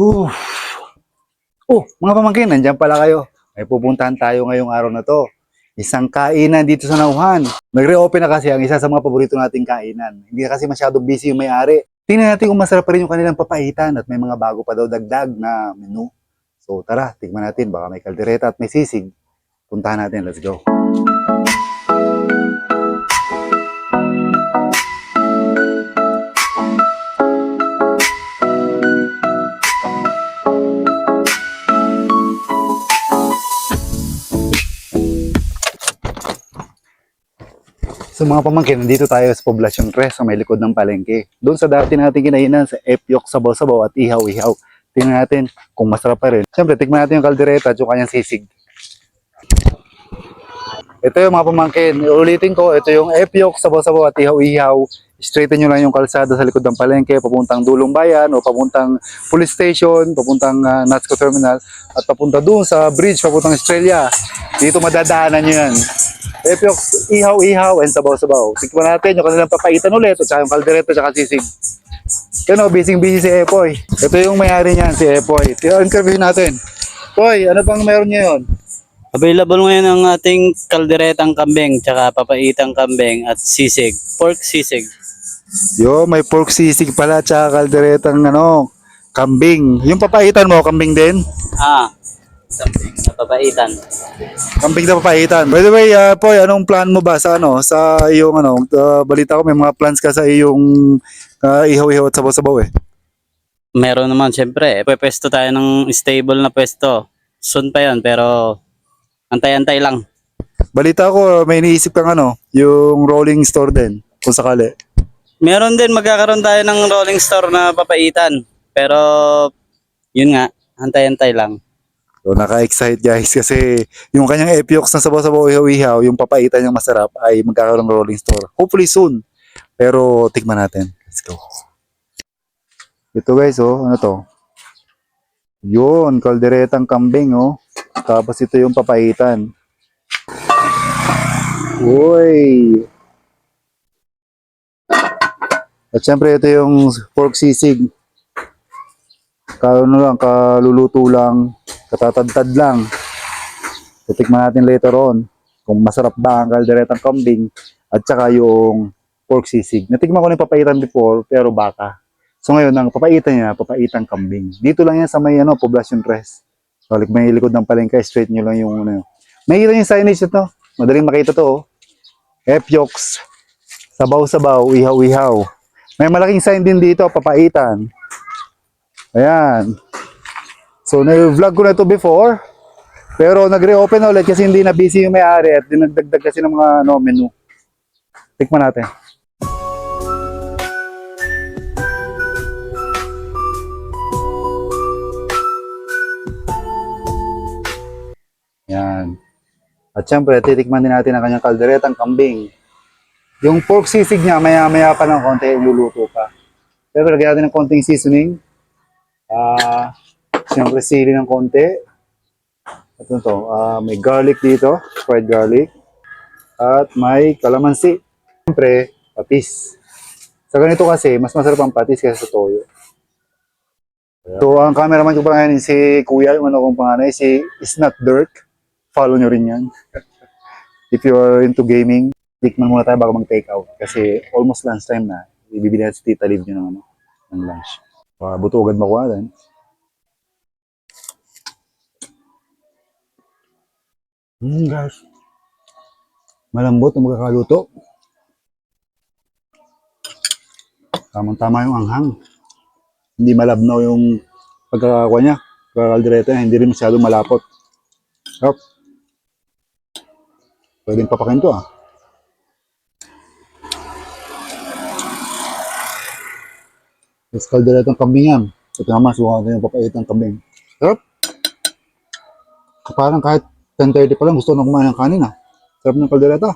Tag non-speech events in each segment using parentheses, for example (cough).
Oof. Oh, mga pamangkin, nandiyan pala kayo. May pupuntahan tayo ngayong araw na to. Isang kainan dito sa Nauhan. Nag-reopen na kasi ang isa sa mga paborito nating kainan. Hindi na kasi masyadong busy yung may-ari. Tingnan natin kung masarap pa rin yung kanilang papaitan at may mga bago pa daw dagdag na menu. So tara, tignan natin. Baka may kaldereta at may sisig. Puntahan natin. Let's go. So mga pamangkin, nandito tayo sa Poblacion 3 sa may likod ng palengke. Doon sa dati natin kinainan sa Epyok, Sabaw-Sabaw at Ihaw-Ihaw. Tingnan natin kung masarap pa rin. Siyempre, tikman natin yung kaldereta at yung kanyang sisig. Ito yung mga pamangkin. Ulitin ko, ito yung Epyok, Sabaw-Sabaw at Ihaw-Ihaw. Straighten nyo lang yung kalsada sa likod ng palengke, papuntang Dulong Bayan o papuntang police station, papuntang uh, Natsco Terminal at papunta doon sa bridge, papuntang Australia. Dito madadaanan nyo yan. Epyok, ihaw-ihaw, and sabaw-sabaw. Tikman natin yung kanilang papaitan ulit at saka yung kaldereta at saka sisig. Kano, busy-busy si Epoy. Ito yung may-ari niyan, si Epoy. Interview natin. Poy, ano pang meron niya yun? Available ngayon ang ating kalderetang kambing, tsaka papaitang kambing at sisig. Pork sisig. Yo, may pork sisig pala at saka kalderetang ano, kambing. Yung papaitan mo, kambing din? Ah, kambing papaitan. Kambing na papaitan. By the way, uh, Poy, anong plan mo ba sa ano, sa iyong ano, uh, balita ko may mga plans ka sa iyong uh, ihaw-ihaw at sabaw-sabaw eh. Meron naman syempre, pwesto tayo ng stable na pwesto. Soon pa yon pero antay-antay lang. Balita ko, may iniisip kang ano, yung rolling store din, kung sakali. Meron din magkakaroon tayo ng rolling store na papaitan. Pero yun nga, antay-antay lang. So, naka-excite guys kasi yung kanyang Epiox na sabaw-sabaw ihaw-ihaw, yung papaitan niyang masarap ay magkakaroon ng rolling store. Hopefully soon. Pero tikman natin. Let's go. Ito guys, oh, ano to? Yun, kalderetang kambing, oh. Tapos ito yung papaitan. Uy! At syempre ito yung pork sisig. Kano lang, kaluluto lang, katatadtad lang. Titikman natin later on kung masarap ba ang kalderetang kambing at saka yung pork sisig. Natikman ko na yung papaitan before pero baka. So ngayon, ang papaitan niya, papaitang kambing. Dito lang yan sa may ano, Poblacion Tres. So, may likod ng palengke, straight nyo lang yung ano. Makikita yung signage ito. Madaling makita to. Oh. F-Yoks. Sabaw-sabaw, ihaw-ihaw. May malaking sign din dito, papaitan. Ayan. So, na-vlog ko na ito before. Pero nag-reopen ulit kasi hindi na busy yung may-ari at dinagdagdag kasi ng mga ano, menu. Tikman natin. Yan. At syempre, titikman din natin ang kanyang kalderetang kambing. Yung pork sisig niya, maya-maya pa ng konti, luluto pa. Pero lagyan natin ng konting seasoning. Ah, siyempre sili ng konti. At ito to, ah, may garlic dito, fried garlic. At may kalamansi. Siyempre, patis. Sa ganito kasi, mas masarap ang patis kaysa sa toyo. So, ang cameraman ko pa ngayon, si Kuya, yung ano kong panganay, si Isnat Dirk. Follow nyo rin yan. (laughs) If you are into gaming, tikman muna tayo bago mag-take out. Kasi almost lunchtime na. Ibibili natin si Tita Liv nyo ng, ano, ng lunch. Uh, buto agad makuha din. Hmm, guys. Malambot ang magkakaluto. Tamang-tama yung anghang. Hindi malabnaw yung pagkakakuha niya. Pagkakaldereta niya, hindi rin masyado malapot. Yup. Pwedeng papakin to ah. Tapos kalderetang kambing yan. Ito naman, subukan natin yung papaitang kambing. Sarap. Parang kahit 10.30 pa lang gusto na kumain ng kanin ah. Sarap ng kaldereta.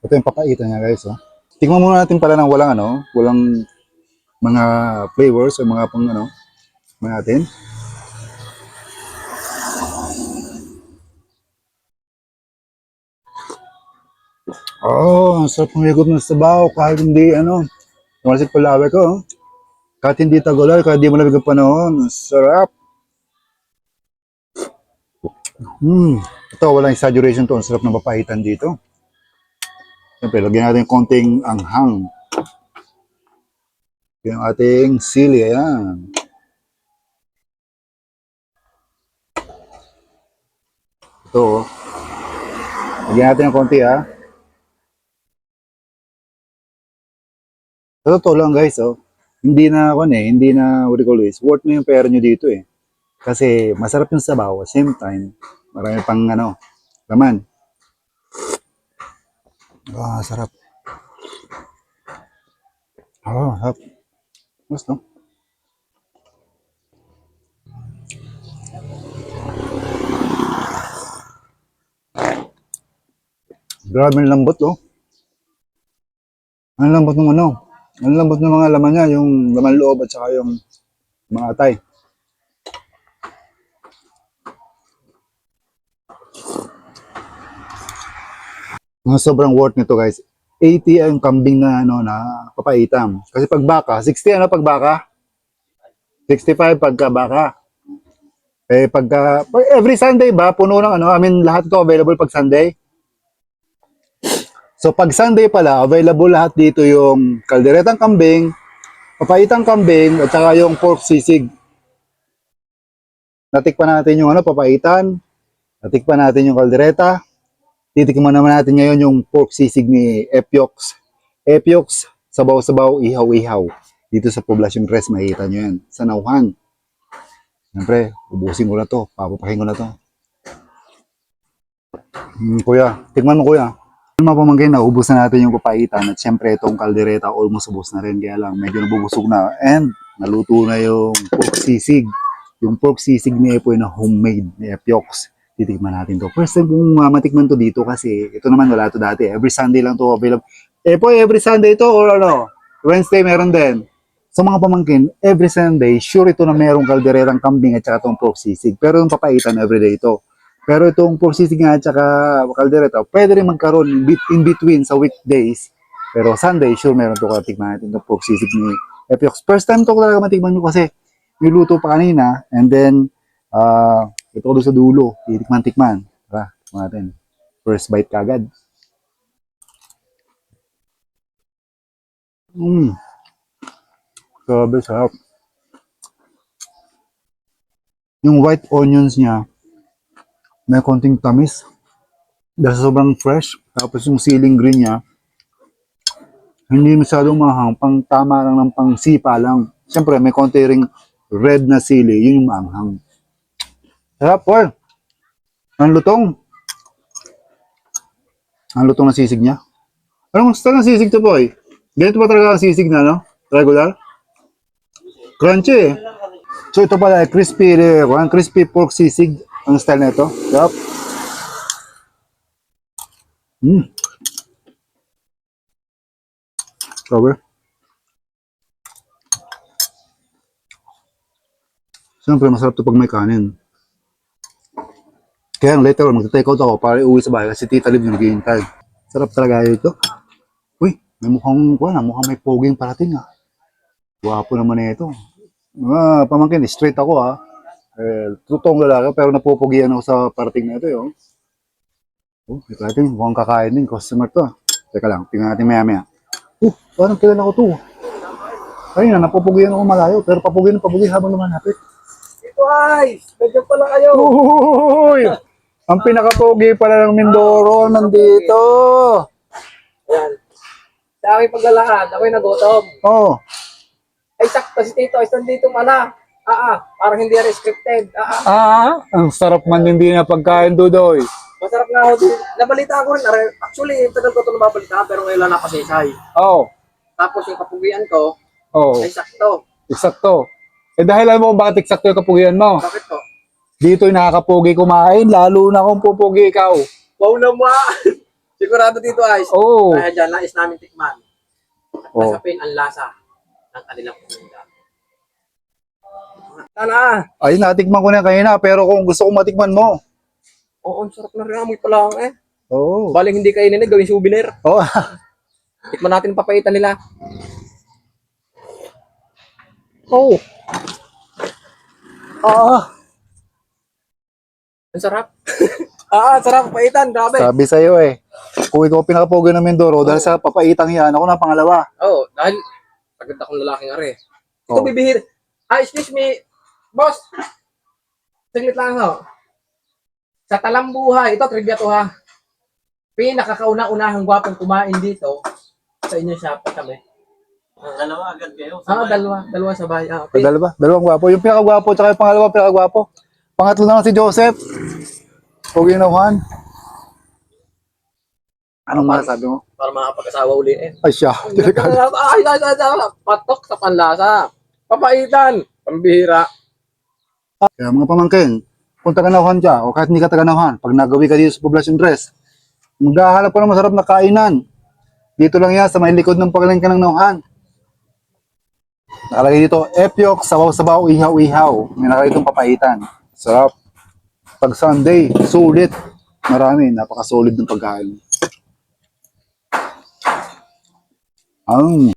Ito yung papaitan niya guys. Oh. Tingnan muna natin pala ng walang ano, walang mga flavors o mga pang ano, mga natin. Oh, ang sarap humigop ng sabaw kahit hindi ano. Tumalasik palawe ko. oh. Kahit hindi tagulan, kahit hindi malamig ang panahon. Sarap. Hmm. Ito, walang exaggeration to. Ang sarap ng papahitan dito. Siyempre, lagyan natin konting anghang. Yung ating sili, ayan. Ito, oh. Lagyan natin ng konti, ha. Sa totoo lang, guys, oh. Hindi na, ako eh, hindi na, what do call this, worth na yung pera nyo dito, eh. Kasi, masarap yung sabaw, at same time, marami pang, ano, laman. Ah, sarap. Ah, sarap. Gusto. Grabe ang lambot, oh. Ang lambot ng ano. Ang lambot ng mga laman niya, yung laman loob at saka yung mga atay. Mga sobrang worth nito guys. 80 ang kambing na ano na papaitam. Kasi pag baka, 60 ano pag baka? 65 pagka baka. Eh pagka pag every Sunday ba puno ng ano, I mean lahat ito available pag Sunday. So pag Sunday pala, available lahat dito yung kalderetang kambing, papaitang kambing at saka yung pork sisig. Natikpan natin yung ano, papaitan. Natikpan natin yung kaldereta. Titikman naman natin ngayon yung pork sisig ni Epiox. Epiox, sabaw-sabaw, ihaw-ihaw. Dito sa Poblacion Crest, makikita nyo yan. Sa Nauhan. Siyempre, ubusin ko na to. Papapakin na to. Hmm, kuya, tikman mo kuya. Yung mga pamangkin na, ubus na natin yung papaitan at syempre itong kaldereta almost ubus na rin kaya lang medyo nabubusog na and naluto na yung pork sisig. Yung pork sisig ni Epoy na homemade ni Epiox. Titikman natin to. First time kong uh, matikman to dito kasi ito naman wala to dati. Every Sunday lang to available. Epoy, every Sunday to or ano? Wednesday meron din. Sa mga pamangkin, every Sunday, sure ito na merong kalderetang kambing at saka itong pork sisig. Pero yung papaitan everyday ito. Pero itong pork sisig nga at saka kaldereta, pwede rin magkaroon in bet- in between sa weekdays. Pero Sunday, sure meron to katikman natin itong pork sisig ni Epiox. First time to ko talaga matikman nyo kasi niluto pa kanina and then ah ito ko doon sa dulo, titikman-tikman. Tara, tikman natin. First bite kagad. Mmm. Grabe, sarap. Yung white onions niya, may konting tamis. Dahil sobrang fresh. Tapos yung ceiling green niya, hindi masyadong mahang, pang tama lang ng pang sipa lang. Siyempre, may konti ring red na sili, yun yung maanghang. Sarap, Paul. Ang lutong. Ang lutong na sisig niya. Anong style ng sisig to, Boy? Ganito ba talaga ang sisig na, no? Regular? Crunchy eh. So ito pala, crispy, eh, crispy pork sisig ang style na ito. Yup. Mm. Grabe. Siyempre, masarap to pag may kanin. Kaya later on, magta-take out ako para iuwi sa bahay kasi tita Liv yung naghihintay. Sarap talaga ito. Uy, may mukhang, wala, mukhang may poging parating ah. Gwapo naman na ito. Ah, pamangkin, straight ako ha. Eh, totoong lalaki, pero napupugian ako sa parating na ito yun. Oh, ito natin, mukhang kakain din, customer to. ah. Teka lang, tingnan natin maya maya. Oh, parang kilala ko to. Ayun na, napupugian ako malayo, pero papugian, papugian habang lumalapit. Ito ay, nandiyan pala kayo. Uy! Ang pinakapogi pala ng Mindoro nandito. Ayan. Sa aking paglalakad, ako'y nagutom. Oh, Ay, sakto si Tito, ay nandito pala. Ah, ah, parang hindi rin scripted. Ah, ah. ah, ang sarap man hindi na pagkain, Dudoy. Masarap nga ako din. Nabalita ko rin. are- Actually, yung tagal ko ito nababalita, pero ngayon lang napasinsay. Oh, Tapos yung kapugian ko, oh, ay sakto. eksakto. Eh dahil alam mo kung bakit eksakto yung kapugian mo. Bakit to? Dito'y nakakapogi kumain, lalo na kung pupugi ikaw. Wow naman! (laughs) Sigurado dito ay. Oh, Kaya dyan, nais namin tikman. oh. Masapin ang lasa ng kanilang pumunta. Tana! Ay, natikman ko na kanina, pero kung gusto kong matikman mo, Oo, ang sarap na rin. Amoy pa lang eh. Oo. Baling hindi kainin na, gawin souvenir. Oo. (laughs) Tikman natin ang papaitan nila. Oh, Oo. ang sarap. (laughs) ah, sarap papaitan, grabe. Sabi sa'yo eh. Kung ikaw pinakapogi ng Mindoro, dahil sa papaitang yan, ako na pangalawa. Oh, dahil agad akong lalaking are. Ito Oh. bibihir. Ah, excuse me, boss. Saglit lang ho. Sa talambuhay, ito trivia to ha. Pinakakauna-unahang gwapong kumain dito sa inyo shop kami. Dalawa agad kayo. Ah, dalawa, dalawa sabay. Ah, Okay. okay. Dalawa, dalawang gwapo. Yung pinakagwapo, tsaka yung pangalawa, pinakagwapo. Pangatlo na lang si Joseph. Pogi na Juan. Anong masasabi mo? Para makapag-asawa uli eh. Ay siya. Ay, ay, ay, ay, ay, patok sa panlasa. Papaitan, pambihira. Kaya mga pamangkin, kung taga-nauhan ka, o kahit hindi ka taga-nauhan, pag nagawi ka dito sa poblasyon dress, maghahanap ka ng masarap na kainan. Dito lang yan, sa may likod ng pagalingka ng nauhan. Nakalagay dito, epyok, sabaw-sabaw, ihaw-ihaw. May nakalagay itong papaitan. Sarap. Pag Sunday, sulit. Marami, napaka-solid ng pagkain. Ang